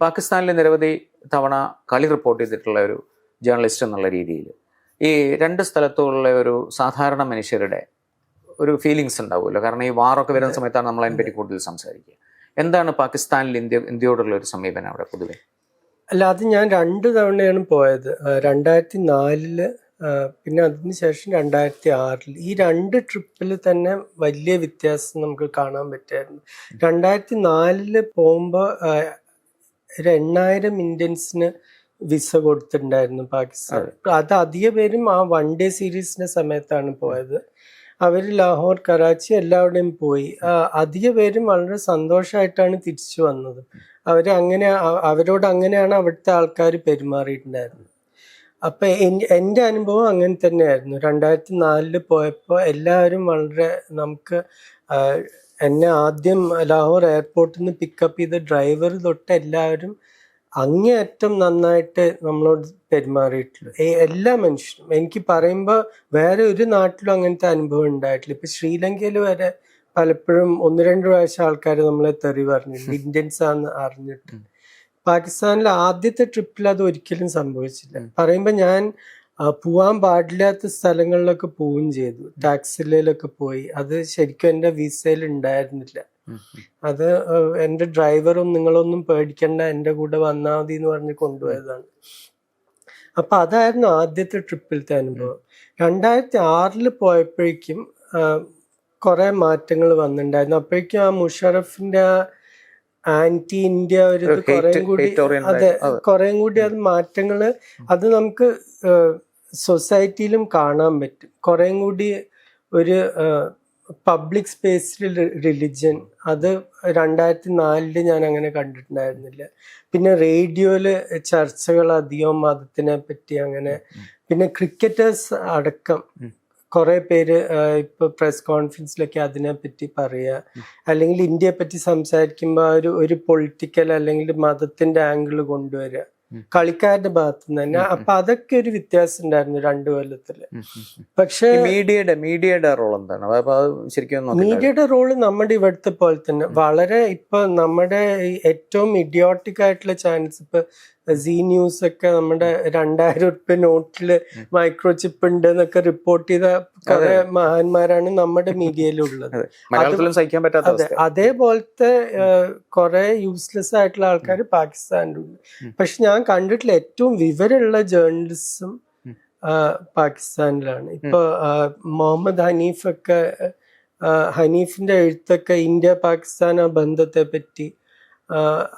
പാകിസ്ഥാനിൽ നിരവധി തവണ കളി റിപ്പോർട്ട് ചെയ്തിട്ടുള്ള ഒരു ജേർണലിസ്റ്റ് എന്നുള്ള രീതിയിൽ ഈ രണ്ട് സ്ഥലത്തുള്ള ഒരു സാധാരണ മനുഷ്യരുടെ ഒരു ഫീലിങ്സ് ഉണ്ടാവുമല്ലോ. കാരണം ഈ വാറൊക്കെ വരുന്ന സമയത്താണ് നമ്മൾ അതിനെപ്പറ്റി കൂടുതൽ സംസാരിക്കുക. എന്താണ് പാകിസ്ഥാനിൽ ഇന്ത്യ ഇന്ത്യയോടുള്ള ഒരു സമീപനം അവിടെ പൊതുവെ? അല്ല അത് ഞാൻ രണ്ട് തവണയാണ് പോയത്. രണ്ടായിരത്തി നാലിൽ പിന്നെ പിന്നെ അതിനുശേഷം രണ്ടായിരത്തി ആറിൽ ഈ രണ്ട് ട്രിപ്പിൽ തന്നെ വലിയ വ്യത്യാസം നമുക്ക് കാണാൻ പറ്റായിരുന്നു രണ്ടായിരത്തി നാലിൽ പോകുമ്പോൾ ഒരു എണ്ണായിരം ഇന്ത്യൻസിന് വിസ കൊടുത്തിട്ടുണ്ടായിരുന്നു പാകിസ്ഥാൻ. അത്. അധിക പേരും ആ വൺ ഡേ സീരീസിന്റെ സമയത്താണ് പോയത്. അവർ ലാഹോർ കറാച്ചി എല്ലാവിടെയും പോയി. അധിക പേരും വളരെ സന്തോഷമായിട്ടാണ് തിരിച്ചു വന്നത്. അവർ അങ്ങനെ അവരോട് അങ്ങനെയാണ് അവിടുത്തെ ആൾക്കാർ പെരുമാറിയിട്ടുണ്ടായിരുന്നത്. അപ്പൊ എന്റെ എന്റെ അനുഭവം അങ്ങനെ തന്നെയായിരുന്നു. രണ്ടായിരത്തി നാലിൽ പോയപ്പോൾ എല്ലാവരും വളരെ നമുക്ക് എന്നെ ആദ്യം ലാഹോർ എയർപോർട്ടിൽ നിന്ന് പിക്കപ്പ് ചെയ്ത ഡ്രൈവർ തൊട്ട് എല്ലാവരും അങ്ങേയറ്റം നന്നായിട്ട് നമ്മളോട് പെരുമാറിയിട്ടുള്ളൂ എല്ലാ മനുഷ്യരും എനിക്ക് പറയുമ്പോൾ വേറെ ഒരു നാട്ടിലും അങ്ങനത്തെ അനുഭവം ഉണ്ടായിട്ടില്ല. ഇപ്പം ശ്രീലങ്കയിൽ വരെ പലപ്പോഴും ഒന്ന് രണ്ട് പ്രാവശ്യം ആൾക്കാർ നമ്മളെ തെറി പറഞ്ഞിട്ടുണ്ട്. ഇന്ത്യൻസ് ആണെന്ന് അറിഞ്ഞിട്ട് പാകിസ്ഥാനിലെ ആദ്യത്തെ ട്രിപ്പിൽ അത് ഒരിക്കലും സംഭവിച്ചില്ല. പറയുമ്പോൾ ഞാൻ പോവാൻ പാടില്ലാത്ത സ്ഥലങ്ങളിലൊക്കെ പോവുകയും ചെയ്തു. ടാക്സിലൊക്കെ പോയി. അത് ശരിക്കും എന്റെ വിസയിൽ ഉണ്ടായിരുന്നില്ല. അത് എന്റെ ഡ്രൈവറും നിങ്ങളൊന്നും പേടിക്കണ്ട എന്റെ കൂടെ വന്നാൽ മതി എന്ന് പറഞ്ഞ് കൊണ്ടുപോയതാണ്. അപ്പൊ അതായിരുന്നു ആദ്യത്തെ ട്രിപ്പിലത്തെ അനുഭവം. രണ്ടായിരത്തി ആറിൽ പോയപ്പോഴേക്കും കുറെ മാറ്റങ്ങൾ വന്നിട്ടുണ്ടായിരുന്നു. അപ്പോഴേക്കും ആ മുഷറഫിന്റെ ആന്റി ഇന്ത്യ ഒരു കുറേം കൂടി അതെ. കുറേം കൂടി അത് മാറ്റങ്ങൾ അത് നമുക്ക് സൊസൈറ്റിയിലും കാണാൻ പറ്റും. കുറേം കൂടി ഒരു പബ്ലിക് സ്പേസിൽ റിലിജൻ അത് രണ്ടായിരത്തി നാലിൽ ഞാൻ അങ്ങനെ കണ്ടിട്ടുണ്ടായിരുന്നില്ല. പിന്നെ റേഡിയോയിൽ ചർച്ചകൾ അധികം മതത്തിനെ പറ്റി അങ്ങനെ. പിന്നെ ക്രിക്കറ്റേഴ്സ് അടക്കം കുറേ പേര് ഇപ്പൊ പ്രസ് കോൺഫറൻസിലൊക്കെ അതിനെപ്പറ്റി പറയുക അല്ലെങ്കിൽ ഇന്ത്യയെ പറ്റി സംസാരിക്കുമ്പോൾ ഒരു ഒരു പൊളിറ്റിക്കൽ അല്ലെങ്കിൽ മതത്തിന്റെ ആംഗിൾ കൊണ്ടുവരിക. കളിക്കാരുടെ ഭാഗത്ത് നിന്ന് തന്നെ. അപ്പൊ അതൊക്കെ ഒരു വ്യത്യാസം ഉണ്ടായിരുന്നു രണ്ടു കൊല്ലത്തിൽ. പക്ഷേ മീഡിയയുടെ മീഡിയയുടെ റോൾ എന്താണ്? ശരിക്കും മീഡിയയുടെ റോൾ നമ്മുടെ ഇവിടുത്തെ പോലെ തന്നെ വളരെ ഇപ്പൊ നമ്മുടെ ഏറ്റവും ഇഡിയോട്ടിക് ആയിട്ടുള്ള ചാനൽസ് ഇപ്പൊ സി ന്യൂസ് ഒക്കെ നമ്മുടെ രണ്ടായിരം ഉറുപ്പ്യ നോട്ടിൽ മൈക്രോ ചിപ്പ് ഉണ്ട് എന്നൊക്കെ റിപ്പോർട്ട് ചെയ്ത കുറെ മഹാന്മാരാണ് നമ്മുടെ മീഡിയയിലുള്ളത്. അതെ. അതേപോലത്തെ കുറെ യൂസ്ലെസ് ആയിട്ടുള്ള ആൾക്കാർ പാകിസ്ഥാനിലുണ്ട്. പക്ഷെ ഞാൻ കണ്ടിട്ടില്ല ഏറ്റവും വിവരമുള്ള ജേർണലിസം. പാകിസ്ഥാനിലാണ്. ഇപ്പൊ മുഹമ്മദ് ഹനീഫ് ഒക്കെ ആ, ഹനീഫിന്റെ എഴുത്തൊക്കെ ഇന്ത്യ പാകിസ്ഥാൻ ആ ബന്ധത്തെ പറ്റി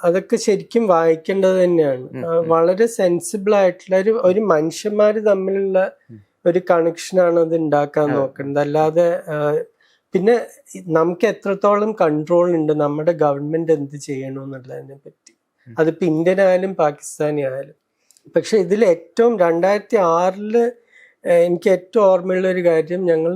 അതൊക്കെ ശരിക്കും വായിക്കേണ്ടത് തന്നെയാണ്. വളരെ സെൻസിബിൾ ആയിട്ടുള്ള ഒരു ഒരു മനുഷ്യന്മാര് തമ്മിലുള്ള. ഒരു കണക്ഷനാണ് അത് ഉണ്ടാക്കാൻ നോക്കേണ്ടത് നോക്കുന്നത് അല്ലാതെ പിന്നെ നമുക്ക് എത്രത്തോളം കൺട്രോൾ ഉണ്ട് നമ്മുടെ ഗവൺമെന്റ് എന്ത് ചെയ്യണോ എന്നുള്ളതിനെ പറ്റി. അതിപ്പോ ഇന്ത്യൻ ആയാലും പാകിസ്ഥാനി ആയാലും പക്ഷെ ഇതിൽ ഏറ്റവും രണ്ടായിരത്തി ആറിൽ എനിക്ക് ഏറ്റവും ഓർമ്മയുള്ള ഒരു കാര്യം ഞങ്ങൾ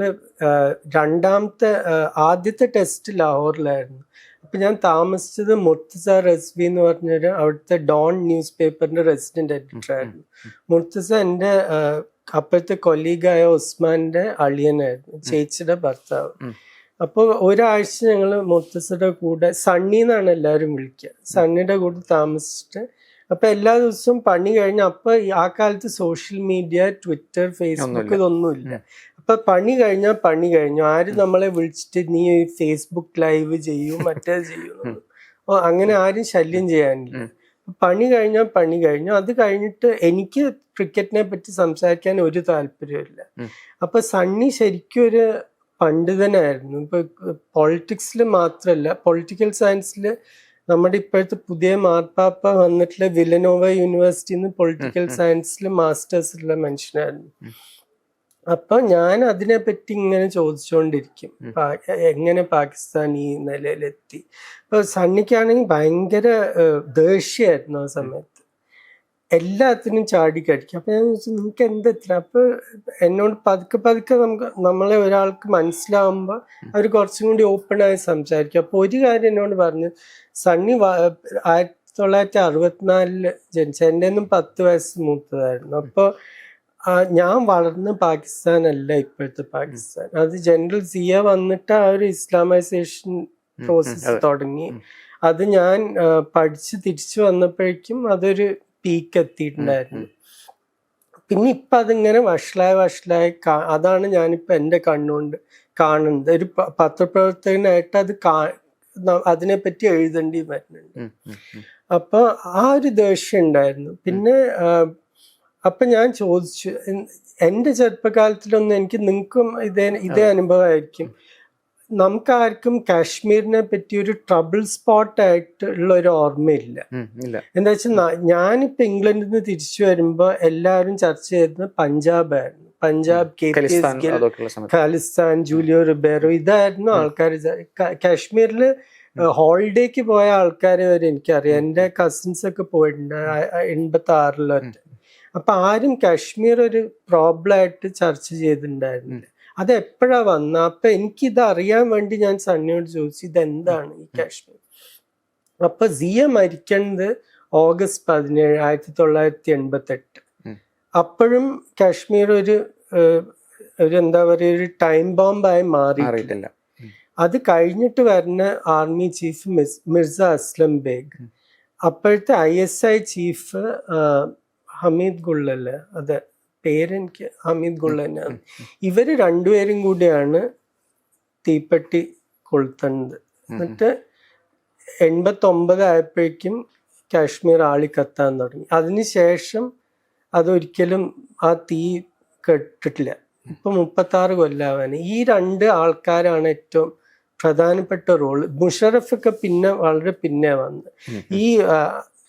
രണ്ടാമത്തെ ആദ്യത്തെ ടെസ്റ്റ് ലാഹോറിലായിരുന്നു അപ്പൊ ഞാൻ താമസിച്ചത് മുർത്തസ റസ്വി എന്ന് പറഞ്ഞൊരു അവിടുത്തെ ഡോൺ ന്യൂസ് പേപ്പറിന്റെ റെസിഡന്റ് എഡിറ്റർ ആയിരുന്നു മുർത്തസ എന്റെ അപ്പോഴത്തെ കൊലീഗായ ഉസ്മാന്റെ അളിയനായിരുന്നു ചേച്ചിയുടെ ഭർത്താവ്. അപ്പോൾ ഒരാഴ്ച ഞങ്ങൾ മുർത്തസയുടെ കൂടെ സണ്ണി എന്നാണ് എല്ലാവരും വിളിക്കുക. സണ്ണിയുടെ കൂടെ താമസിച്ചിട്ട് അപ്പൊ എല്ലാ ദിവസവും പണി കഴിഞ്ഞ അപ്പൊ ആ കാലത്ത് സോഷ്യൽ മീഡിയ ട്വിറ്റർ ഫേസ്ബുക്ക്. ഇതൊന്നുമില്ല. അപ്പൊ പണി കഴിഞ്ഞാൽ പണി കഴിഞ്ഞു. ആരും നമ്മളെ വിളിച്ചിട്ട് നീ ഫേസ്ബുക്ക് ലൈവ് ചെയ്യൂ മറ്റേ ചെയ്യൂ അപ്പൊ ഓ അങ്ങനെ ആരും ശല്യം ചെയ്യാനില്ല. പണി കഴിഞ്ഞാൽ പണി കഴിഞ്ഞു. അത് കഴിഞ്ഞിട്ട് എനിക്ക് ക്രിക്കറ്റിനെ പറ്റി സംസാരിക്കാൻ ഒരു താല്പര്യമില്ല. അപ്പൊ സണ്ണി ശരിക്കും ഒരു പണ്ഡിതനായിരുന്നു. ഇപ്പൊ പൊളിറ്റിക്സിൽ മാത്രമല്ല പൊളിറ്റിക്കൽ സയൻസിൽ നമ്മുടെ ഇപ്പോഴത്തെ പുതിയ മാർപ്പാപ്പ വന്നിട്ടുള്ള വില്ലനോവ യൂണിവേഴ്സിറ്റിയിൽ നിന്ന് പൊളിറ്റിക്കൽ. സയൻസിൽ മാസ്റ്റേഴ്സ് ഉള്ള മനുഷ്യനായിരുന്നു. അപ്പൊ ഞാൻ അതിനെപ്പറ്റി ഇങ്ങനെ ചോദിച്ചുകൊണ്ടിരിക്കും. എങ്ങനെ പാകിസ്ഥാൻ ഈ നിലയിലെത്തി? അപ്പൊ സണ്ണിക്കാണെങ്കിൽ ഭയങ്കര ദേഷ്യമായിരുന്നു ആ സമയത്ത്. എല്ലാത്തിനും ചാടിക്കടിക്കും അപ്പൊ ഞാൻ ചോദിച്ചു നിങ്ങൾക്ക് എന്ത് എത്ര അപ്പൊ എന്നോട് പതുക്കെ പതുക്കെ നമുക്ക് നമ്മളെ ഒരാൾക്ക് മനസ്സിലാവുമ്പോൾ അവർ കുറച്ചും കൂടി ഓപ്പൺ ആയി സംസാരിക്കും. അപ്പൊ ഒരു കാര്യം എന്നോട് പറഞ്ഞു സണ്ണി ആയിരത്തി തൊള്ളായിരത്തി അറുപത്തിനാലിൽ ജനിച്ച എന്റെ ഒന്നും പത്ത് വയസ്സ് മൂത്തതായിരുന്നു. അപ്പോൾ ഞാൻ വളർന്ന പാകിസ്ഥാൻ അല്ല ഇപ്പോഴത്തെ പാകിസ്ഥാൻ. അത് ജനറൽ സിയ വന്നിട്ട് ആ ഒരു ഇസ്ലാമൈസേഷൻ പ്രോസസ്സ്. തുടങ്ങി. അത് ഞാൻ പഠിച്ച് തിരിച്ചു വന്നപ്പോഴേക്കും അതൊരു പീക്ക് എത്തിയിട്ടുണ്ടായിരുന്നു. പിന്നെ ഇപ്പൊ അതിങ്ങനെ വഷളായി വഷളായി അതാണ് ഞാനിപ്പോ എന്റെ കണ്ണുകൊണ്ട് കാണുന്നത്. ഒരു പത്രപ്രവർത്തകനായിട്ട് അത് കാ അതിനെപ്പറ്റി എഴുതേണ്ടി വരുന്നുണ്ട്. ഉം, ഉം, ഉം. അപ്പൊ ആ ഒരു ദേഷ്യം ഉണ്ടായിരുന്നു. പിന്നെ അപ്പൊ ഞാൻ ചോദിച്ചു എന്റെ എന്റെ ചെറുപ്പകാലത്തിലൊന്നും എനിക്ക് നിങ്ങൾക്കും ഇതേ ഇതേ അനുഭവമായിരിക്കും. നമുക്കാർക്കും കാശ്മീരിനെ പറ്റി ഒരു ട്രബിൾ സ്പോട്ട് ആയിട്ട് ഉള്ള ഒരു ഓർമ്മയില്ല എന്താ വെച്ചാൽ ഞാനിപ്പോ ഇംഗ്ലണ്ടിൽ നിന്ന് തിരിച്ചു വരുമ്പോ എല്ലാവരും ചർച്ച ചെയ്തത് പഞ്ചാബായിരുന്നു പഞ്ചാബ് ഖാലിസ്ഥാൻ ജൂലിയോ റിബേറോ ഇതായിരുന്നു ആൾക്കാർ കാശ്മീരിൽ ഹോളിഡേക്ക് പോയ ആൾക്കാരെ വരെ എനിക്കറിയാം. എന്റെ കസിൻസ് ഒക്കെ പോയിട്ടുണ്ട് എൺപത്തി ആറിലൊക്കെ അപ്പൊ ആരും കാശ്മീർ ഒരു പ്രോബ്ലം ആയിട്ട് ചർച്ച ചെയ്തിട്ടുണ്ടായിരുന്നില്ല. അത് എപ്പോഴാ വന്ന അപ്പൊ എനിക്കിത് അറിയാൻ വേണ്ടി ഞാൻ സണ്ണിയോട് ചോദിച്ചു ഇതെന്താണ് ഈ കാശ്മീർ? അപ്പൊ സിയ മരിക്കുന്നത് ഓഗസ്റ്റ് പതിനേഴ് ആയിരത്തി തൊള്ളായിരത്തി എൺപത്തി എട്ട് ഉം. അപ്പോഴും കാശ്മീർ ഒരു ഒരു എന്താ പറയുക ഒരു ടൈം ബോംബായി മാറിയിട്ടില്ല. അത് കഴിഞ്ഞിട്ട് വരുന്ന ആർമി ചീഫ് മിസ് മിർസ അസ്ലം ബേഗ് അപ്പോഴത്തെ I S I chief Hamid ഗുള്ളല്ലേ അതെ പേരെനിക്ക് ഹമീദ് ഗുള്ള തന്നെയാണ് ഇവർ രണ്ടുപേരും കൂടിയാണ് തീപ്പെട്ടി കൊളുത്തുന്നത്. എന്നിട്ട് എൺപത്തി ഒമ്പത് ആയപ്പോഴേക്കും കാശ്മീർ ആളി കത്താൻ തുടങ്ങി. അതിനുശേഷം അതൊരിക്കലും ആ തീ കെട്ടിട്ടില്ല. ഇപ്പൊ മുപ്പത്തി ആറ് കൊല്ലാവാന്. ഈ രണ്ട് ആൾക്കാരാണ് ഏറ്റവും പ്രധാനപ്പെട്ട റോൾ. മുഷറഫ് ഒക്കെ പിന്നെ വളരെ പിന്നെ വന്ന് ഈ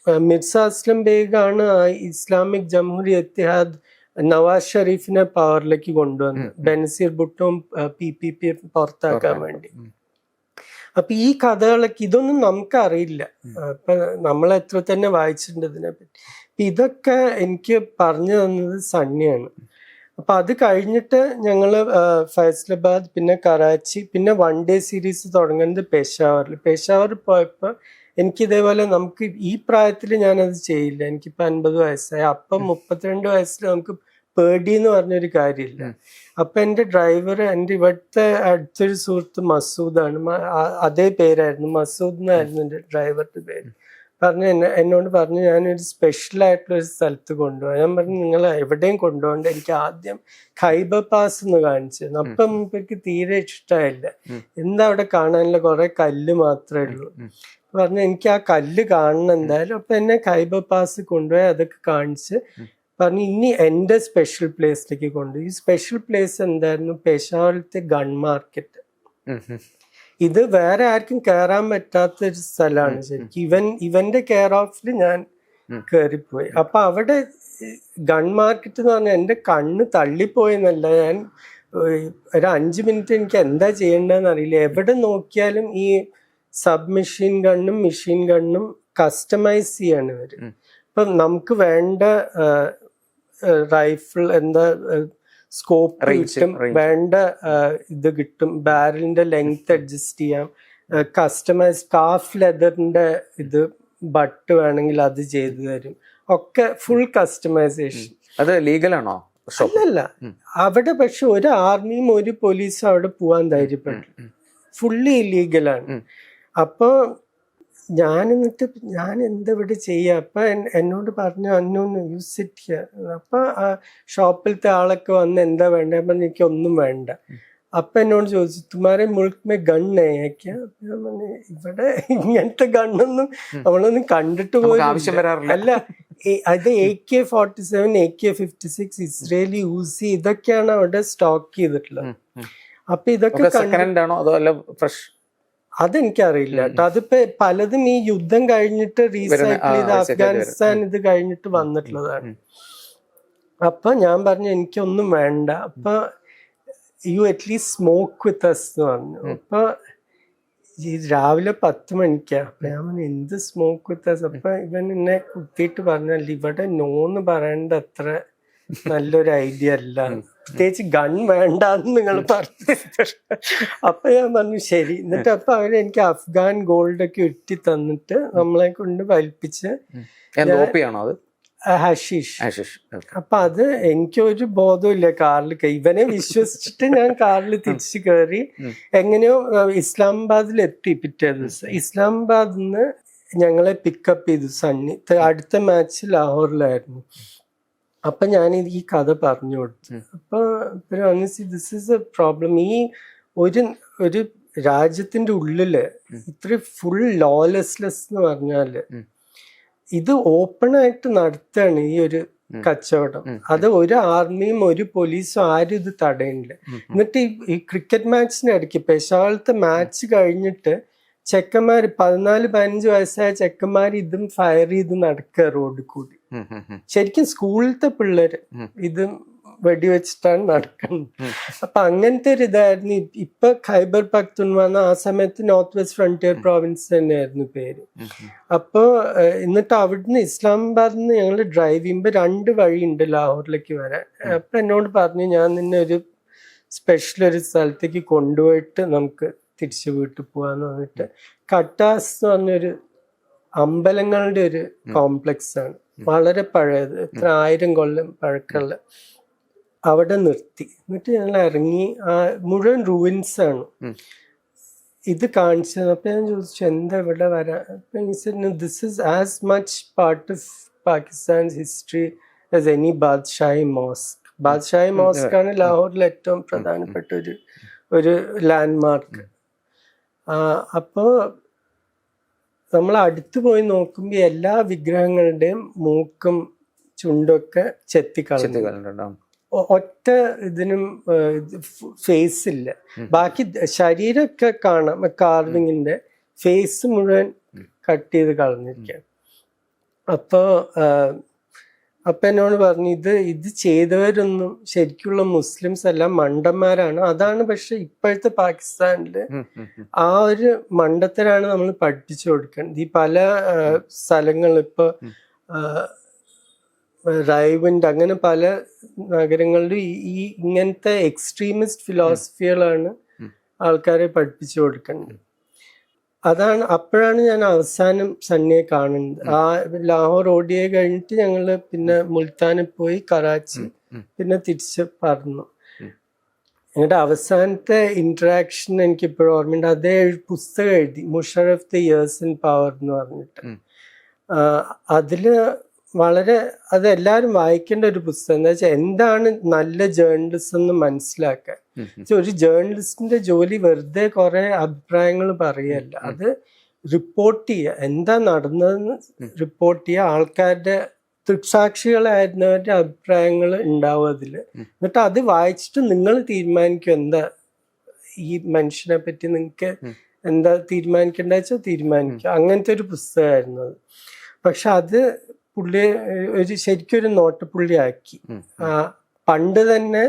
മിർസ അസ്ലം ബേഗാണ് ഇസ്ലാമിക് ജംഹൂരി എത്തിഹാദ് നവാസ് ഷെരീഫിനെ പവറിലേക്ക് കൊണ്ടുവന്ന് ബെൻസീർ ഭുട്ടും പി പി പി പുറത്താക്കാൻ വേണ്ടി. അപ്പൊ ഈ കഥകളൊക്കെ ഇതൊന്നും നമുക്കറിയില്ല. അപ്പൊ നമ്മൾ എത്ര തന്നെ വായിച്ചിട്ടുണ്ട് ഇതിനെപ്പറ്റി ഇതൊക്കെ എനിക്ക് പറഞ്ഞു തന്നത് സണ്ണിയാണ്. അപ്പൊ അത് കഴിഞ്ഞിട്ട് ഞങ്ങൾ ആ, ഫൈസലാബാദ് പിന്നെ കറാച്ചി പിന്നെ വൺ ഡേ സീരീസ് തുടങ്ങുന്നത് പെഷാവറിൽ പെഷാവർ പോയപ്പോ എനിക്ക് ഇതേപോലെ നമുക്ക് ഈ പ്രായത്തിൽ ഞാനത് ചെയ്യില്ല. എനിക്കിപ്പോൾ അൻപത് വയസ്സായി. അപ്പം മുപ്പത്തിരണ്ട് വയസ്സിൽ നമുക്ക് പേടി എന്ന് പറഞ്ഞൊരു കാര്യമില്ല. അപ്പം എന്റെ ഡ്രൈവർ എന്റെ ഇവിടുത്തെ അടുത്തൊരു സുഹൃത്ത് മസൂദാണ്. അതേ പേരായിരുന്നു. മസൂദ് എന്നായിരുന്നു എന്റെ ഡ്രൈവറുടെ പേര്. പറഞ്ഞു എന്നെ എന്നോട് പറഞ്ഞു ഞാനൊരു ഒരു സ്ഥലത്ത് കൊണ്ടുപോകാം. ഞാൻ പറഞ്ഞു നിങ്ങൾ എവിടെയും കൊണ്ടുപോകണ്ട. എനിക്ക് ആദ്യം ഖൈബർ പാസ് എന്ന് കാണിച്ചു അപ്പം എനിക്ക് തീരെ ഇഷ്ടമായില്ല എന്താ അവിടെ കാണാനുള്ള കുറെ കല്ല് മാത്രമേ ഉള്ളൂ. പറഞ്ഞു എനിക്ക് ആ കല്ല് കാണണം എന്തായാലും അപ്പൊ എന്നെ ഖൈബർ പാസ് കൊണ്ടുപോയി അതൊക്കെ കാണിച്ച് പറഞ്ഞു ഇനി എന്റെ സ്പെഷ്യൽ പ്ലേസിലേക്ക് കൊണ്ടുപോയി ഈ സ്പെഷ്യൽ പ്ലേസ് എന്തായിരുന്നു? പെഷാവലത്തെ ഗൺ മാർക്കറ്റ്. ഇത് വേറെ ആർക്കും കയറാൻ പറ്റാത്ത ഒരു സ്ഥലമാണ് ശരിക്കും. ഇവൻ ഇവന്റെ കെയർ ഓഫിൽ ഞാൻ. കയറിപ്പോയി അപ്പൊ അവിടെ ഗൺ മാർക്കറ്റ് എന്ന് പറഞ്ഞാൽ എന്റെ കണ്ണ് തള്ളിപ്പോയെന്നല്ല. ഞാൻ ഒരു അഞ്ച് മിനിറ്റ് എനിക്ക് എന്താ ചെയ്യേണ്ടതെന്ന് അറിയില്ല. എവിടെ നോക്കിയാലും ഈ സബ് മെഷീൻ ഗണ്ണും മെഷീൻ ഗണ്ണും കസ്റ്റമൈസ് ചെയ്യാണ് ഇവർ. ഇപ്പൊ നമുക്ക് വേണ്ട റൈഫിൾ എന്താ സ്കോപ്പ് കിട്ടും വേണ്ട ഇത് കിട്ടും ബാരലിന്റെ ലെങ്ത് അഡ്ജസ്റ്റ് ചെയ്യാം കസ്റ്റമൈസ് കാഫ് ലെതറിന്റെ ഇത് ബട്ട് വേണമെങ്കിൽ അത് ചെയ്തു തരും. ഒക്കെ ഫുൾ കസ്റ്റമൈസേഷൻ. അത് ലീഗലാണോ? അല്ലല്ല. അവിടെ പക്ഷെ ഒരു ആർമിയും ഒരു പോലീസും അവിടെ പോവാൻ ധൈര്യപ്പെട്ടു. ഫുള്ളി ഇല്ലീഗലാണ് ഉം. അപ്പൊ ഞാൻ എന്നിട്ട് ഞാൻ എന്താ ഇവിടെ ചെയ്യാ? അപ്പൊ എന്നോട് പറഞ്ഞു അന്നൊന്ന് യൂസ് ഇറ്റ് അപ്പൊ ആ ഷോപ്പിലത്തെ ആളൊക്കെ വന്ന് എന്താ വേണ്ട? അപ്പം എനിക്ക് ഒന്നും വേണ്ട. അപ്പൊ എന്നോട് ചോദിച്ചു തുമാരെ മുൾക്ക് മേ ഞാൻ പറഞ്ഞു ഇവിടെ ഇങ്ങനത്തെ ഗണ്ണൊന്നും നമ്മളൊന്നും കണ്ടിട്ട് പോലും ആവശ്യം ഇല്ല." വരാറില്ല. അല്ല അത് A K forty seven A K fifty six Israeli Uzi ഇതൊക്കെയാണ് അവിടെ സ്റ്റോക്ക് ചെയ്തിട്ടുള്ളത്. അപ്പൊ ഇതൊക്കെ ഫ്രഷ് അതെനിക്കറിയില്ല കേട്ടോ അതിപ്പോ പലതും ഈ യുദ്ധം കഴിഞ്ഞിട്ട് റീസൈക്കിൾ ചെയ്ത് അഫ്ഗാനിസ്ഥാൻ ഇത് കഴിഞ്ഞിട്ട് വന്നിട്ടുള്ളതാണ്. അപ്പൊ ഞാൻ പറഞ്ഞു എനിക്കൊന്നും വേണ്ട. അപ്പൊ you at least smoke with us എന്ന് പറഞ്ഞു. അപ്പൊ ഈ രാവിലെ പത്ത് മണിക്കാ. അപ്പൊ ഞാൻ പറഞ്ഞു എന്ത് സ്മോക്ക് വിത്ത് അസ് അപ്പൊ ഇവൻ എന്നെ കുത്തിയിട്ട് പറഞ്ഞല്ല ഇവിടെ നോന്ന് പറയേണ്ട അത്ര നല്ലൊരു ഐഡിയ അല്ല. പ്രത്യേകിച്ച് ഗൺ വേണ്ടെന്ന് നിങ്ങൾ പറഞ്ഞു അപ്പൊ ഞാൻ പറഞ്ഞു ശരി. എന്നിട്ട് അപ്പൊ അവർ എനിക്ക് അഫ്ഗാൻ ഗോൾഡ് ഒക്കെ ഉരുട്ടി തന്നിട്ട് നമ്മളെ കൊണ്ട് വലിപ്പിച്ച് അത്? ഹഷീഷ്. അപ്പൊ അത് എനിക്കൊരു ബോധമില്ല കാറിൽ ഇവനെ വിശ്വസിച്ചിട്ട് ഞാൻ കാറിൽ തിരിച്ചു കയറി എങ്ങനെയോ ഇസ്ലാമാബാദിൽ എത്തി പിറ്റേ ദിവസം. ഇസ്ലാമാബാദിൽ നിന്ന് ഞങ്ങളെ പിക്കപ്പ് ചെയ്തു സണ്ണി. അടുത്ത മാച്ച് ലാഹോറിലായിരുന്നു. അപ്പൊ ഞാൻ ഈ കഥ പറഞ്ഞു കൊടുത്തു. ഉം. അപ്പൊ ദിസ് ഇസ് എ പ്രോബ്ലം ഈ ഒരു ഒരു രാജ്യത്തിന്റെ ഉള്ളിൽ. ഇത്ര ഫുൾ ലോലെസ്നെസ് എന്ന് പറഞ്ഞാൽ ഇത് ഓപ്പൺ ആയിട്ട് നടത്താണ് ഈ ഒരു കച്ചവടം. അത് ഒരു ആർമിയും ഒരു പോലീസും ആരും ഇത് തടയില്ല. എന്നിട്ട് ഈ- ഈ ക്രിക്കറ്റ് മാച്ചിനിടയ്ക്ക് പെശാളത്തെ മാച്ച് കഴിഞ്ഞിട്ട് ചെക്കന്മാർ പതിനാല് പതിനഞ്ച് വയസ്സായ ചെക്കന്മാർ ഇതും ഫയർ ചെയ്ത് നടക്കുക റോഡിൽ കൂടി. ശരിക്കും സ്കൂളിലത്തെ പിള്ളേര് ഇതും വെടിവെച്ചിട്ടാണ് നടക്കുന്നത്. അപ്പൊ അങ്ങനത്തെ ഒരു ഇതായിരുന്നു. ഇപ്പൊ ഖൈബർ പക്തുൻവ ആ സമയത്ത് നോർത്ത് വെസ്റ്റ് ഫ്രണ്ടിയർ പ്രോവിൻസ് തന്നെയായിരുന്നു പേര്. അപ്പോ എന്നിട്ട് അവിടുന്ന് ഇസ്ലാമാബാദിൽ നിന്ന് ഞങ്ങൾ ഡ്രൈവ് ചെയ്യുമ്പോൾ രണ്ട് വഴിയുണ്ട് ലാഹോറിലേക്ക് വരാൻ. അപ്പൊ എന്നോട് പറഞ്ഞു ഞാൻ നിന്നെ ഒരു സ്പെഷ്യൽ ഒരു സ്ഥലത്തേക്ക് കൊണ്ടുപോയിട്ട് നമുക്ക് തിരിച്ചു വീട്ടിൽ പോവാന്ന് പറഞ്ഞിട്ട് കട്ടാസ് എന്ന് പറഞ്ഞൊരു അമ്പലങ്ങളുടെ ഒരു കോംപ്ലക്സ് ആണ് വളരെ പഴയത്. എത്ര ആയിരം കൊല്ലം പഴക്കമുള്ള അവിടെ നിർത്തി. എന്നിട്ട് ഞങ്ങൾ ഇറങ്ങി. ആ മുഴുവൻ റൂയിൻസ് ആണ് ഇത് കാണിച്ചത് അപ്പൊ ഞാൻ ചോദിച്ചു എന്താ ഇവിടെ വരാൻ this is as much part of Pakistan's history as any Badshahi mosque Badshahi mosque ആണ് ലാഹോറിലെ ഏറ്റവും പ്രധാനപ്പെട്ട ഒരു ഒരു ലാൻഡ്മാർക്ക് അപ്പോൾ നമ്മൾ അടുത്ത് പോയി നോക്കുമ്പോൾ എല്ലാ വിഗ്രഹങ്ങളുടെയും മൂക്കും ചുണ്ടൊക്കെ ചെത്തിക്കളഞ്ഞു. ഒറ്റ ഇതിനും ഫേസ് ഇല്ല. ബാക്കി ശരീരമൊക്കെ കാണാം. കാർവിങ്ങിന്റെ ഫേസ് മുഴുവൻ കട്ട് ചെയ്ത് കളഞ്ഞിരിക്കുകയാണ്. അപ്പോ അപ്പൊ എന്നോട് പറഞ്ഞു ഇത് ഇത് ചെയ്തവരൊന്നും ശരിക്കുള്ള മുസ്ലിംസ് അല്ല മണ്ടന്മാരാണ് അതാണ് പക്ഷെ ഇപ്പോഴത്തെ. ഉം. ആ ഒരു മണ്ടത്തരാണ് നമ്മൾ പഠിപ്പിച്ചു കൊടുക്കേണ്ടത് ഈ പല സ്ഥലങ്ങൾ ഇപ്പൊ ഉം. റൈവൻഡ് അങ്ങനെ പല നഗരങ്ങളിലും ഈ ഇങ്ങനത്തെ എക്സ്ട്രീമിസ്റ്റ് ഫിലോസഫികളാണ് ആൾക്കാരെ പഠിപ്പിച്ചു കൊടുക്കേണ്ടത് അതാണ് അപ്പോഴാണ് ഞാൻ അവസാനം സണ്ണിയെ കാണുന്നത്. ആ ലാഹോർ ഓടിയെ കഴിഞ്ഞിട്ട് ഞങ്ങൾ പിന്നെ മുൾത്താനിൽ പോയി കറാച്ചി. പിന്നെ തിരിച്ച് പറഞ്ഞു. ഞങ്ങളുടെ അവസാനത്തെ ഇന്ററാക്ഷൻ എനിക്ക് ഇപ്പോഴും ഓർമ്മയുണ്ട്. അതേ പുസ്തകം എഴുതി Musharraf the years in power എന്ന് പറഞ്ഞിട്ട്. അതിൽ വളരെ അത് എല്ലാവരും വായിക്കേണ്ട ഒരു പുസ്തകം എന്താ വെച്ചാൽ എന്താണ് നല്ല ജേർണലിസം എന്ന് മനസ്സിലാക്കാൻ. പക്ഷെ ഒരു ജേർണലിസ്റ്റിന്റെ ജോലി വെറുതെ കുറെ അഭിപ്രായങ്ങൾ പറയല്ല അത് റിപ്പോർട്ട് ചെയ്യുക. എന്താ നടന്നതെന്ന് റിപ്പോർട്ട് ചെയ്യുക. ആൾക്കാരുടെ ദൃക്സാക്ഷികളായിരുന്നവരുടെ അഭിപ്രായങ്ങൾ ഉണ്ടാവും അതിൽ എന്നിട്ട് അത് വായിച്ചിട്ട് നിങ്ങൾ തീരുമാനിക്കും എന്താ ഈ മനുഷ്യനെ പറ്റി നിങ്ങൾക്ക് എന്താ തീരുമാനിക്കേണ്ട വെച്ചാൽ തീരുമാനിക്കുക. അങ്ങനത്തെ ഒരു പുസ്തകമായിരുന്നു അത്. പക്ഷെ അത് പുള്ളി ഒരു ശരിക്കൊരു ആ, പണ്ട് തന്നെ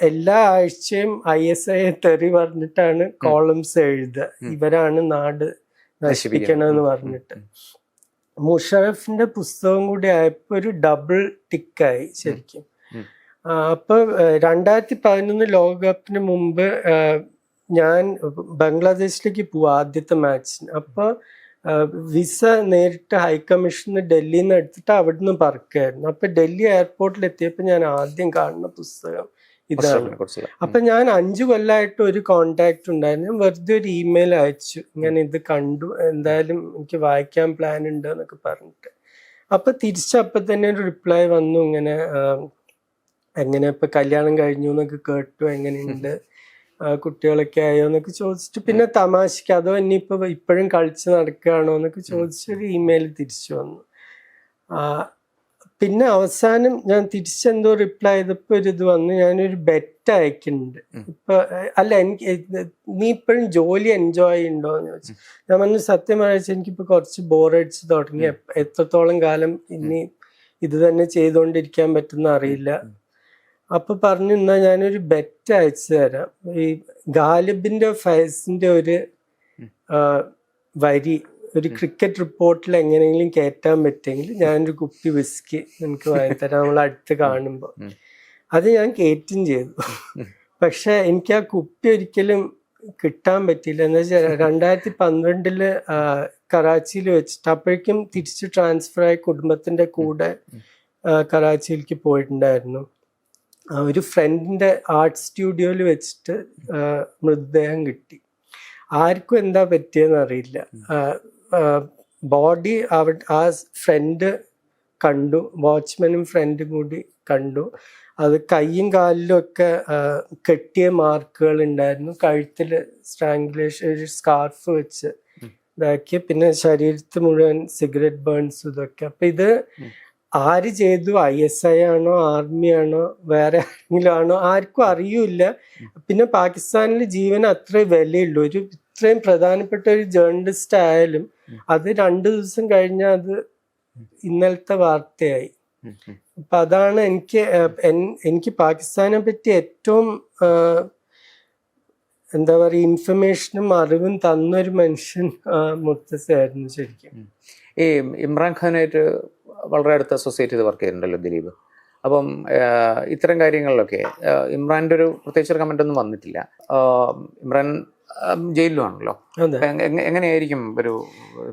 എല്ലാ ആഴ്ചയും ഐ എസ് ഐ തെറി പറഞ്ഞിട്ടാണ് കോളംസ് എഴുതുക. ഇവരാണ് നാട് നശിപ്പിക്കണമെന്ന് പറഞ്ഞിട്ട്. മുഷറഫിന്റെ പുസ്തകം കൂടി ആയപ്പോ ഒരു ഡബിൾ ടിക്കായി ശരിക്കും. അപ്പൊ രണ്ടായിരത്തി പതിനൊന്ന് ലോകകപ്പിന് മുമ്പ് ഞാൻ ബംഗ്ലാദേശിലേക്ക് പോവാ ആദ്യത്തെ മാച്ചിന്. അപ്പൊ വിസ നേരിട്ട് ഹൈക്കമ്മീഷന് ഡൽഹിയിൽ നിന്ന് എടുത്തിട്ട് അവിടെ നിന്ന് പറക്കായിരുന്നു. അപ്പൊ ഡൽഹി എയർപോർട്ടിൽ എത്തിയപ്പോൾ ഞാൻ ആദ്യം കാണുന്ന പുസ്തകം ഇതാണ്. അപ്പൊ ഞാൻ അഞ്ചു കൊല്ലമായിട്ട് ഒരു കോണ്ടാക്ട് ഉണ്ടായിരുന്നു. ഞാൻ വെറുതെ ഒരു ഇമെയിൽ അയച്ചു. ഞാൻ ഇത് കണ്ടു. എന്തായാലും എനിക്ക് വായിക്കാൻ പ്ലാൻ ഉണ്ട് എന്നൊക്കെ പറഞ്ഞിട്ട്. അപ്പൊ തിരിച്ചപ്പോ തന്നെ ഒരു റിപ്ലൈ വന്നു ഇങ്ങനെ എങ്ങനെ ഇപ്പൊ കല്യാണം കഴിഞ്ഞു എന്നൊക്കെ കേട്ടു. എങ്ങനെയുണ്ട്? കുട്ടികളൊക്കെ ആയോ എന്നൊക്കെ ചോദിച്ചിട്ട് പിന്നെ തമാശക്ക് അതോ ഇനിയിപ്പോ ഇപ്പോഴും കളിച്ച് നടക്കുകയാണോ എന്നൊക്കെ ചോദിച്ചൊരു ഇമെയിൽ തിരിച്ചു വന്നു. ആ, പിന്നെ അവസാനം ഞാൻ തിരിച്ചെന്തോ റിപ്ലൈ ചെയ്തപ്പോ ഒരു ഇത് വന്നു. ഞാനൊരു ബെറ്റ് അയക്കുന്നുണ്ട്. ഇപ്പൊ അല്ല എനിക്ക് നീ ഇപ്പോഴും ജോലി എൻജോയ് ഉണ്ടോ എന്ന് ചോദിച്ചു. ഞാൻ പറഞ്ഞു സത്യം പറയാച്ച എനിക്കിപ്പോ കുറച്ച് ബോറടിച്ച് തുടങ്ങി. എപ്പ- എത്രത്തോളം കാലം ഇനി ഇത് തന്നെ ചെയ്തുകൊണ്ടിരിക്കാൻ പറ്റുന്ന അറിയില്ല. അപ്പൊ പറഞ്ഞു എന്നാ ഞാനൊരു ബെറ്റ് അയച്ചു തരാം. ഈ ഗാലിബിന്റെ ഫൈസിന്റെ ഒരു. വരി ഒരു ക്രിക്കറ്റ് റിപ്പോർട്ടിൽ എങ്ങനെയെങ്കിലും കയറ്റാൻ പറ്റുമെങ്കിൽ ഞാനൊരു കുപ്പി വിസ്കി നിനക്ക് വാങ്ങിത്തരാം നമ്മൾ അടുത്ത് കാണുമ്പോൾ അത് ഞാൻ കയറ്റും ചെയ്തു. പക്ഷെ എനിക്ക് ആ കുപ്പി ഒരിക്കലും കിട്ടാൻ പറ്റിയില്ല. എന്ന് വെച്ചാൽ രണ്ടായിരത്തി പന്ത്രണ്ടിൽ കറാച്ചിയിൽ വെച്ചിട്ട് അപ്പോഴേക്കും തിരിച്ച് ട്രാൻസ്ഫർ ആയി കുടുംബത്തിന്റെ കൂടെ കറാച്ചിയിലേക്ക് പോയിട്ടുണ്ടായിരുന്നു. ഒരു ഫ്രണ്ടിന്റെ ആർട്ട് സ്റ്റുഡിയോയിൽ വെച്ചിട്ട് മൃതദേഹം കിട്ടി. ആർക്കും എന്താ പറ്റിയെന്ന് അറിയില്ല. ബോഡി അവ ആ ഫ്രണ്ട് കണ്ടു. വാച്ച്മാനും ഫ്രണ്ടും കൂടി കണ്ടു. അത് കൈയും കാലിലും ഒക്കെ കെട്ടിയ മാർക്കുകൾ ഉണ്ടായിരുന്നു. കഴുത്തിൽ സ്ട്രാങ്കുലേഷൻ ഒരു സ്കാർഫ് വെച്ച് ഇതാക്കി പിന്നെ ശരീരത്ത് മുഴുവൻ സിഗരറ്റ് ബേൺസ് ഇതൊക്കെ. അപ്പം ഇത് ആര് ചെയ്തു? ഐ എസ് ഐ ആണോ ആർമി ആണോ വേറെ ആരെങ്കിലും ആണോ? ആർക്കും അറിയൂല പിന്നെ പാകിസ്ഥാനിൽ ജീവൻ അത്രേ വിലയുള്ളൂ. ഒരു ഇത്രയും പ്രധാനപ്പെട്ട ഒരു ജേർണലിസ്റ്റ് ആയാലും അത് രണ്ടു ദിവസം കഴിഞ്ഞാൽ അത് ഇന്നലത്തെ വാർത്തയായി. അപ്പൊ അതാണ് എനിക്ക് എനിക്ക് പാകിസ്ഥാനെ പറ്റി ഏറ്റവും എന്താ പറയുക ഇൻഫർമേഷനും അറിവും തന്നൊരു മനുഷ്യൻ മുത്തശ്ശായിരുന്നു ശരിക്കും. ഈ ഇമ്രാൻഖാനായിട്ട് വളരെ അടുത്ത് അസോസിയേറ്റ് ചെയ്ത് വർക്ക് ചെയ്തിട്ടുണ്ടല്ലോ ദിലീപ്. അപ്പം ഇത്തരം കാര്യങ്ങളിലൊക്കെ ഇമ്രാന്റെ ഒരു പ്രത്യേകിച്ച് ഒരു കമന്റ് ഒന്നും വന്നിട്ടില്ല. ഇമ്രാൻ ജയിലിലുമാണല്ലോ എങ്ങനെയായിരിക്കും ഒരു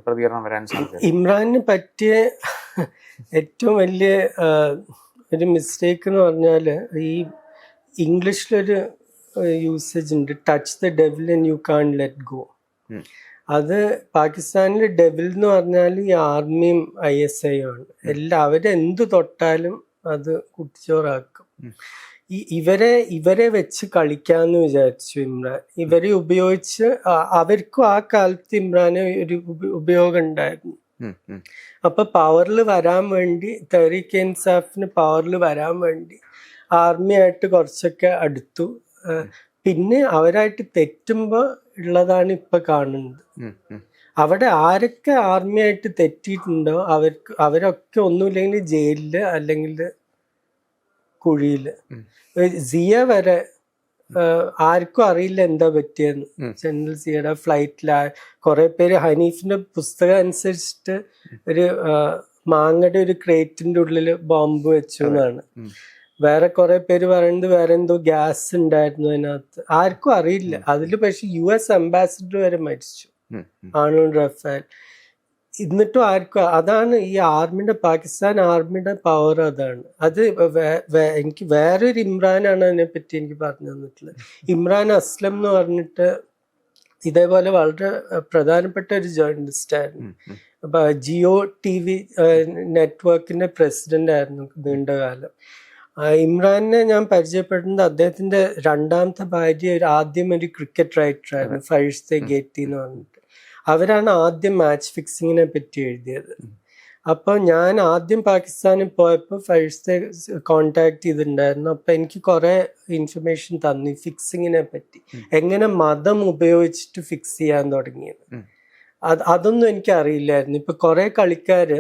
പ്രതികരണം വരാൻ സാധ്യത? ഇമ്രാന് പറ്റിയ ഏറ്റവും വലിയ ഒരു മിസ്റ്റേക്ക് എന്ന് പറഞ്ഞാൽ ഈ ഇംഗ്ലീഷിലൊരു യൂസേജ് ഉണ്ട്. Touch the devil and you can't let go. അത് പാകിസ്ഥാനിൽ ഡെവിൽ എന്ന് പറഞ്ഞാൽ ഈ ആർമിയും ഐ എസ് ഐയും ആണ്. എല്ലാ അവരെന്ത് തൊട്ടാലും അത് കുട്ടിച്ചോറാക്കും. ഈ ഇവരെ ഇവരെ വെച്ച് കളിക്കാന്ന് വിചാരിച്ചു ഇമ്രാൻ. ഇവരെ ഉപയോഗിച്ച് അവർക്കും ആ കാലത്ത് ഇമ്രാന് ഒരു ഉപയോഗം ഉണ്ടായിരുന്നു. അപ്പൊ പവറിൽ വരാൻ വേണ്ടി തെറിക്ക് ഇൻസാഫിന് പവറിൽ വരാൻ വേണ്ടി ആർമി ആയിട്ട് കുറച്ചൊക്കെ അടുത്തു. പിന്നെ അവരായിട്ട് തെറ്റുമ്പോ ഉള്ളതാണ് ഇപ്പൊ കാണുന്നത്. അവിടെ ആരൊക്കെ ആർമി ആയിട്ട് തെറ്റിയിട്ടുണ്ടോ അവർക്ക് അവരൊക്കെ ഒന്നുമില്ലെങ്കിൽ ജയിലിൽ അല്ലെങ്കിൽ കുഴിയിൽ സിയ വരെ ആർക്കും അറിയില്ല എന്താ പറ്റിയെന്ന്. ജനറൽ സിയുടെ ഫ്ലൈറ്റിൽ കുറെ പേര് ഹനീഫിന്റെ പുസ്തകം അനുസരിച്ചിട്ട് ഒരു മാങ്ങയുടെ ഒരു ക്രേറ്റിന്റെ ഉള്ളിൽ ബോംബ് വെച്ചു എന്നാണ്. വേറെ കുറെ പേര് പറയുന്നത് വേറെ എന്തോ ഗ്യാസ് ഉണ്ടായിരുന്നു അതിനകത്ത്. ആർക്കും അറിയില്ല. അതിൽ പക്ഷെ യു എസ് അംബാസിഡർ വരെ മരിച്ചു. Arnold Raphel. എന്നിട്ടും ആർക്കും അതാണ് ഈ ആർമിയുടെ പാകിസ്ഥാൻ ആർമിയുടെ പവർ അതാണ്. അത് എനിക്ക് വേറൊരു ഇമ്രാനാണ് അതിനെ പറ്റി എനിക്ക് പറഞ്ഞു തന്നിട്ടുള്ളത്. ഇമ്രാൻ അസ്ലം എന്ന് പറഞ്ഞിട്ട് ഇതേപോലെ വളരെ പ്രധാനപ്പെട്ട ഒരു ജേർണലിസ്റ്റ് ആയിരുന്നു. അപ്പൊ ജിയോ ടി വി നെറ്റ്വർക്കിന്റെ പ്രസിഡന്റ് ആയിരുന്നു നീണ്ടകാലം ഇമ്രാനെ ഞാൻ പരിചയപ്പെടുന്നത് അദ്ദേഹത്തിന്റെ രണ്ടാമത്തെ ഭാര്യ ഒരു ആദ്യം ഒരു ക്രിക്കറ്റ് റൈറ്റർ ആണ് ഫൈഴ്സ്തെ ഗേറ്റി എന്ന് പറഞ്ഞിട്ട്. അവരാണ് ആദ്യം മാച്ച് ഫിക്സിങ്ങിനെ പറ്റി എഴുതിയത്. അപ്പോൾ ഞാൻ ആദ്യം പാകിസ്ഥാനിൽ പോയപ്പോൾ ഫൈഴ്സ്തെ കോണ്ടാക്ട് ചെയ്തിട്ടുണ്ടായിരുന്നു. അപ്പൊ എനിക്ക് കുറേ ഇൻഫർമേഷൻ തന്നു ഫിക്സിങ്ങിനെ പറ്റി. എങ്ങനെ മതം ഉപയോഗിച്ചിട്ട് ഫിക്സ് ചെയ്യാൻ തുടങ്ങിയത്. അത് അതൊന്നും എനിക്ക് അറിയില്ലായിരുന്നു. ഇപ്പൊ കുറെ കളിക്കാര്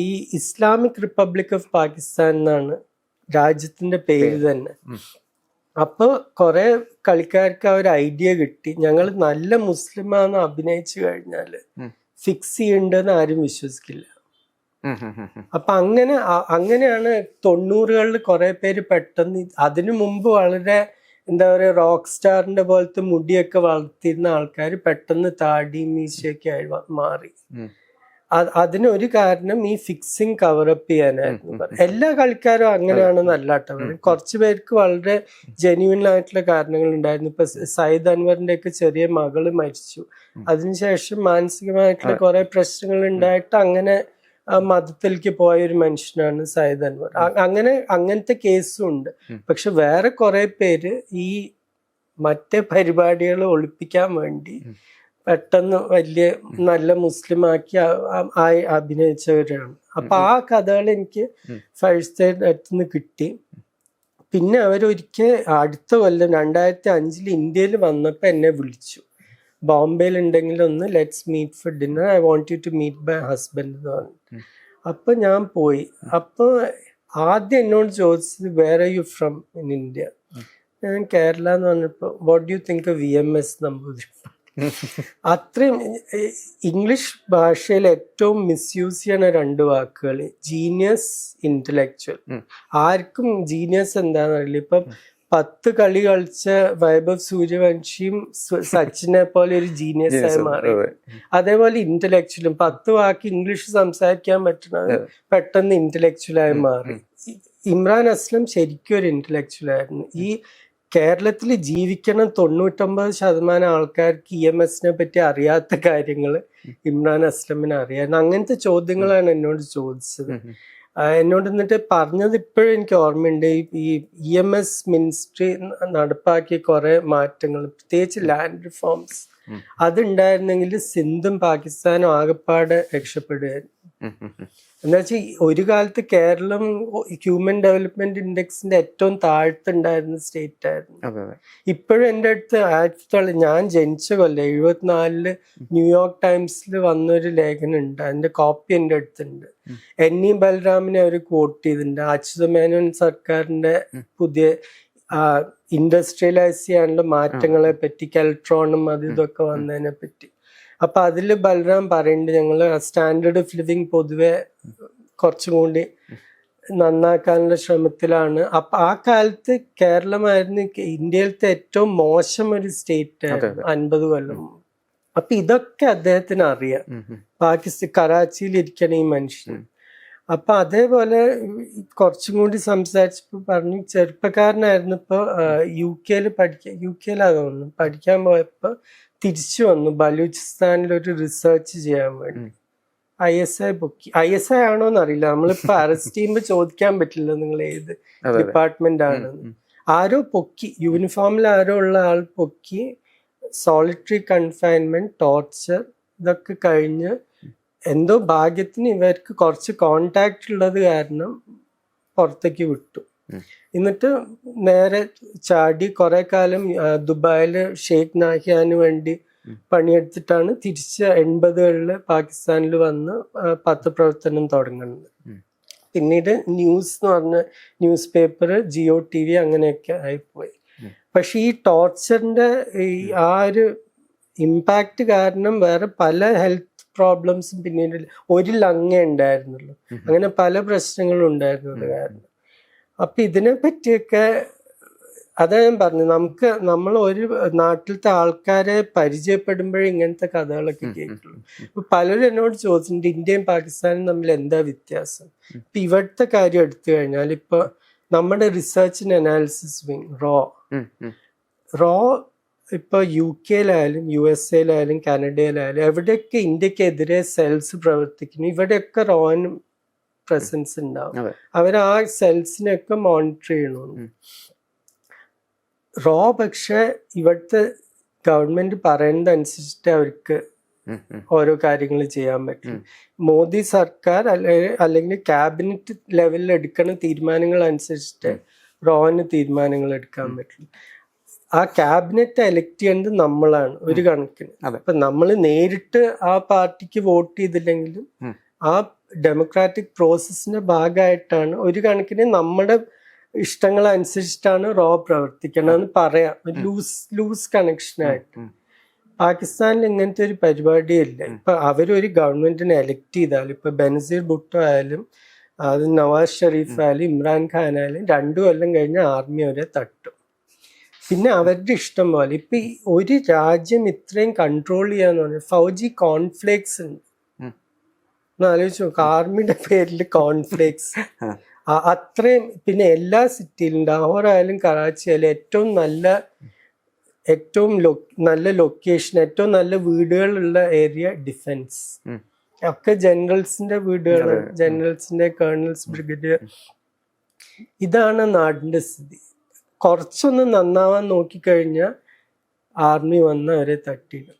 ഈ ഇസ്ലാമിക് റിപ്പബ്ലിക് ഓഫ് പാകിസ്ഥാൻ എന്നാണ് രാജ്യത്തിന്റെ പേര് തന്നെ. അപ്പൊ കുറെ കളിക്കാർക്ക് ആ ഒരു ഐഡിയ കിട്ടി ഞങ്ങൾ നല്ല മുസ്ലിമാന്ന് അഭിനയിച്ചു കഴിഞ്ഞാൽ. ഫിക്സ് ചെയ്യണ്ടെന്ന് ആരും വിശ്വസിക്കില്ല. അപ്പൊ അങ്ങനെ അങ്ങനെയാണ് തൊണ്ണൂറുകളിൽ കുറെ പേര് പെട്ടെന്ന് അതിനു മുമ്പ് വളരെ എന്താ പറയുക റോക്ക് സ്റ്റാറിന്റെ പോലത്തെ മുടിയൊക്കെ വളർത്തിയിരുന്ന ആൾക്കാർ പെട്ടെന്ന് താടി മീശയൊക്കെ ആയി മാറി അതിനൊരു കാരണം ഈ ഫിക്സിങ് കവറപ്പ് ചെയ്യാനായിരുന്നു. എല്ലാ കളിക്കാരും അങ്ങനെയാണെന്ന് കേട്ടോ കുറച്ചു പേർക്ക് വളരെ ജെന്യൂൻ ആയിട്ടുള്ള കാരണങ്ങൾ ഉണ്ടായിരുന്നു. ഇപ്പൊ സയ്യിദ് അൻവറിന്റെ ഒക്കെ ചെറിയ മകൾ മരിച്ചു. അതിനുശേഷം മാനസികമായിട്ടുള്ള കുറെ പ്രശ്നങ്ങൾ ഉണ്ടായിട്ട് അങ്ങനെ മതത്തിലേക്ക് പോയ ഒരു മനുഷ്യനാണ് സയ്യിദ് അൻവർ. അങ്ങനെ അങ്ങനത്തെ കേസും ഉണ്ട്. പക്ഷെ വേറെ കുറെ പേര് ഈ മറ്റേ പരിപാടികൾ ഒളിപ്പിക്കാൻ വേണ്ടി. പെട്ടെന്ന് വലിയ നല്ല മുസ്ലിം ആക്കി ആയി അഭിനയിച്ചവരാണ്. അപ്പൊ ആ കഥകൾ എനിക്ക് ഉം. അടുത്ത് അടുത്തുനിന്ന് കിട്ടി. പിന്നെ അവരൊരിക്കൽ അടുത്ത കൊല്ലം രണ്ടായിരത്തി അഞ്ചിൽ ഇന്ത്യയിൽ വന്നപ്പോൾ എന്നെ വിളിച്ചു. ബോംബെയിൽ ഉണ്ടെങ്കിൽ ഒന്ന് let's meet for dinner I want you to meet my husband എന്ന് പറഞ്ഞു. ഉം. അപ്പൊ ഞാൻ പോയി. അപ്പൊ ആദ്യം എന്നോട് ചോദിച്ചത് വേറെ യു ഫ്രം ഇൻ ഇന്ത്യ ഞാൻ കേരള എന്ന് പറഞ്ഞപ്പോ what you think V M S Namboodiri അത്രയും ഇംഗ്ലീഷ് ഭാഷയിൽ ഏറ്റവും മിസ്യൂസ് ചെയ്യണ രണ്ട് വാക്കുകൾ ജീനിയസ് ഇന്റലക്ച്വൽ ആർക്കും ജീനിയസ് എന്താണെന്ന് അറിയില്ല. ഇപ്പം പത്ത് കളി കളിച്ച വൈഭവ് സൂര്യവംശിയും സച്ചിനെ പോലെ ഒരു ജീനിയസ് ആയി മാറി. അതെ. അതേപോലെ ഇന്റലക്ച്വലും പത്ത് വാക്ക് ഇംഗ്ലീഷ് സംസാരിക്കാൻ പറ്റുന്ന പെട്ടെന്ന് ഇന്റലക്ച്വൽ ആയി മാറി. ഇമ്രാൻ അസ്ലം ശരിക്കും ഒരു ഇന്റലക്ച്വൽ ആയിരുന്നു. ഈ കേരളത്തിൽ ജീവിക്കണം തൊണ്ണൂറ്റൊമ്പത് ശതമാനം ആൾക്കാർക്ക് ഇ എം എസിനെ പറ്റി അറിയാത്ത കാര്യങ്ങൾ ഇമ്രാൻ അസ്ലമിന് അറിയാൻ അങ്ങനത്തെ ചോദ്യങ്ങളാണ് എന്നോട് ചോദിച്ചത്. എന്നോട് എന്നിട്ട് പറഞ്ഞത് ഇപ്പോഴും എനിക്ക് ഓർമ്മയുണ്ട്. ഈ- ഇ എം എസ് മിനിസ്ട്രി നടപ്പാക്കിയ കുറെ മാറ്റങ്ങൾ പ്രത്യേകിച്ച് ലാൻഡ് റിഫോംസ്. അതുണ്ടായിരുന്നെങ്കിൽ സിന്ധും പാകിസ്ഥാനും ആകെപ്പാടെ രക്ഷപ്പെടുകയായിരുന്നു. ഉം, ഉം, ഉം. എന്താ വെച്ചാൽ ഒരു കാലത്ത് കേരളം ഹ്യൂമൻ ഡെവലപ്മെന്റ് ഇൻഡെക്സിന്റെ ഏറ്റവും താഴ്ത്തുണ്ടായിരുന്ന സ്റ്റേറ്റ് ആയിരുന്നു. ഇപ്പോഴും എന്റെ അടുത്ത് ആയിരത്തി തൊള്ളായിരത്തി ഞാൻ ജനിച്ച കൊല്ലം എഴുപത്തിനാലിൽ ന്യൂയോർക്ക് ടൈംസിൽ വന്നൊരു ലേഖനം ഉണ്ട് അതിന്റെ കോപ്പി എന്റെ അടുത്തുണ്ട്. എൻ ഇ ബലരാമിനെ അവർ കോട്ട് ചെയ്തിട്ടുണ്ട്. അച്യുതമേനോൻ സർക്കാരിന്റെ പുതിയ ഇൻഡസ്ട്രിയലൈസ് ചെയ്യാനുള്ള മാറ്റങ്ങളെ പറ്റി കെൽട്രോണും അത് ഇതൊക്കെ വന്നതിനെ പറ്റി. അപ്പൊ അതിൽ ബലരാം പറയുന്നുണ്ട് ഞങ്ങൾ സ്റ്റാൻഡേർഡ് ഓഫ് ലിവിങ് പൊതുവെ കുറച്ചും കൂടി നന്നാക്കാനുള്ള ശ്രമത്തിലാണ്. അപ്പൊ ആ കാലത്ത് കേരളമായിരുന്നു ഇന്ത്യയിലത്തെ ഏറ്റവും മോശം ഒരു സ്റ്റേറ്റ് അൻപത് കൊല്ലം. അപ്പൊ ഇതൊക്കെ അദ്ദേഹത്തിന് അറിയാം. പാകിസ്ഥാൻ കറാച്ചിയിൽ ഇരിക്കണ ഈ മനുഷ്യൻ. അപ്പൊ അതേപോലെ കുറച്ചും കൂടി സംസാരിച്ചപ്പോൾ പറഞ്ഞു ചെറുപ്പക്കാരനായിരുന്നു ഇപ്പൊ യു കെയിൽ പഠിക്കാൻ യു കെയിലാകുന്നു. പഠിക്കാൻ പോയപ്പോൾ തിരിച്ചു വന്നു ബലൂചിസ്ഥാനിൽ ഒരു റിസർച്ച് ചെയ്യാൻ വേണ്ടി. ഐ എസ് ഐ പൊക്കി ഐ എസ് ഐ ആണോ എന്നറിയില്ല നമ്മളിപ്പോ അറസ്റ്റ് ചെയ്യുമ്പോ ചോദിക്കാൻ പറ്റില്ല നിങ്ങൾ ഏത് ഡിപ്പാർട്ട്മെന്റ് ആണ്. ആരോ പൊക്കി യൂണിഫോമിൽ ആരോ ഉള്ള ആൾ പൊക്കി സോളിറ്ററി കൺഫൈൻമെന്റ് ടോർച്ചർ ഇതൊക്കെ കഴിഞ്ഞ് എന്തോ ഭാഗ്യത്തിന് ഇവർക്ക് കുറച്ച് കോണ്ടാക്ട് ഉള്ളത് കാരണം പുറത്തേക്ക് വിട്ടു. എന്നിട്ട് നേരെ ചാടി കുറെ കാലം ദുബായിൽ ഷെയ്ഖ് നാഹിയാന് വേണ്ടി. പണിയെടുത്തിട്ടാണ് തിരിച്ച് എൺപതുകളിൽ പാകിസ്ഥാനിൽ വന്ന് പത്രപ്രവർത്തനം തുടങ്ങുന്നത് പിന്നീട് ന്യൂസ് എന്ന് പറഞ്ഞ newspaper Jio T V അങ്ങനെയൊക്കെ ആയിപ്പോയി. പക്ഷെ ഈ ടോർച്ചറിന്റെ ഈ ആ ഒരു ഇമ്പാക്ട് കാരണം വേറെ പല ഹെൽത്ത് പ്രോബ്ലംസും പിന്നീട് ഒരു ലങ്ങേ ഉണ്ടായിരുന്നുള്ളൂ. അങ്ങനെ പല പ്രശ്നങ്ങളും ഉണ്ടായിരുന്നത് കാരണം. അപ്പൊ ഇതിനെ പറ്റിയൊക്കെ അതാ ഞാൻ പറഞ്ഞു നമുക്ക് നമ്മൾ ഒരു നാട്ടിലത്തെ ആൾക്കാരെ പരിചയപ്പെടുമ്പോഴേ ഇങ്ങനത്തെ കഥകളൊക്കെ കേൾക്കുള്ളൂ ഇപ്പൊ പലരും എന്നോട് ചോദിച്ചിട്ടുണ്ട് ഇന്ത്യയും പാകിസ്ഥാനും തമ്മിൽ എന്താ വ്യത്യാസം? ഇപ്പൊ ഇവിടുത്തെ കാര്യം എടുത്തു കഴിഞ്ഞാൽ ഇപ്പൊ നമ്മുടെ research and analysis wing raw. Raw ഇപ്പൊ യു കെയിലായാലും യു എസ് എയിലായാലും കാനഡയിലായാലും എവിടെയൊക്കെ ഇന്ത്യക്കെതിരെ സെൽസ് പ്രവർത്തിക്കുന്നു ഇവിടെയൊക്കെ റോൻ പ്രസൻസ് ഉണ്ടാവും. അവർ ആ സെൽസിനെയൊക്കെ മോണിറ്റർ ചെയ്യണു റോ പക്ഷെ ഇവിടുത്തെ ഗവൺമെന്റ് പറയുന്നത് അനുസരിച്ചിട്ട് അവർക്ക്. ഓരോ കാര്യങ്ങൾ ചെയ്യാൻ പറ്റും. മോദി സർക്കാർ അല്ലെങ്കിൽ ക്യാബിനറ്റ് ലെവലിൽ എടുക്കുന്ന തീരുമാനങ്ങൾ അനുസരിച്ചിട്ട് റോന് തീരുമാനങ്ങൾ എടുക്കാൻ പറ്റും. ആ ക്യാബിനറ്റ് എലക്ട് ചെയ്യേണ്ടത് നമ്മളാണ് ഒരു കണക്കിന്. അപ്പൊ നമ്മൾ നേരിട്ട് ആ പാർട്ടിക്ക് വോട്ട് ചെയ്തില്ലെങ്കിലും ആ ഡെമോക്രാറ്റിക് പ്രോസസ്സിന്റെ ഭാഗമായിട്ടാണ് ഒരു കണക്കിന് നമ്മുടെ ഇഷ്ടങ്ങൾ അനുസരിച്ചിട്ടാണ് റോ പ്രവർത്തിക്കണമെന്ന് പറയാം. ലൂസ് ലൂസ് കണക്ഷനായിട്ട്. പാകിസ്ഥാനിൽ ഇങ്ങനത്തെ ഒരു പരിപാടിയില്ല. ഇപ്പൊ അവരൊരു ഗവൺമെന്റിനെ എലക്ട് ചെയ്താൽ ഇപ്പൊ ബെനസീർ ഭുട്ടോ ആയാലും അത് നവാസ് ഷെരീഫ് ആയാലും ഇമ്രാൻഖാൻ ആയാലും രണ്ടു കൊല്ലം കഴിഞ്ഞ ആർമി അവരെ തട്ടും. പിന്നെ അവരുടെ ഇഷ്ടം പോലെ. ഇപ്പൊ ഒരു രാജ്യം ഇത്രയും കൺട്രോൾ ചെയ്യാന്ന് പറഞ്ഞാൽ ഫൗജി കോൺഫ്ലേക്സ് ഉണ്ട്. ആലോചിച്ചു ആർമിയുടെ പേരിൽ കോൺഫ്ലേക്സ്. അത്രയും പിന്നെ എല്ലാ സിറ്റിയിലും ലാഹോർ ആയാലും കറാച്ചി ആയാലും ഏറ്റവും നല്ല ഏറ്റവും നല്ല ലൊക്കേഷൻ ഏറ്റവും നല്ല വീടുകളുള്ള ഏരിയ ഡിഫൻസ് ഒക്കെ ജനറൽസിന്റെ വീടുകളാണ് ജനറൽസിന്റെ കേണൽസ് ബ്രിഗേഡിയർ ഇതാണ് നാടിന്റെ സ്ഥിതി. കുറച്ചൊന്ന് നന്നാവാൻ നോക്കിക്കഴിഞ്ഞാൽ ആർമി വന്ന് അവരെ തട്ടിയിടും.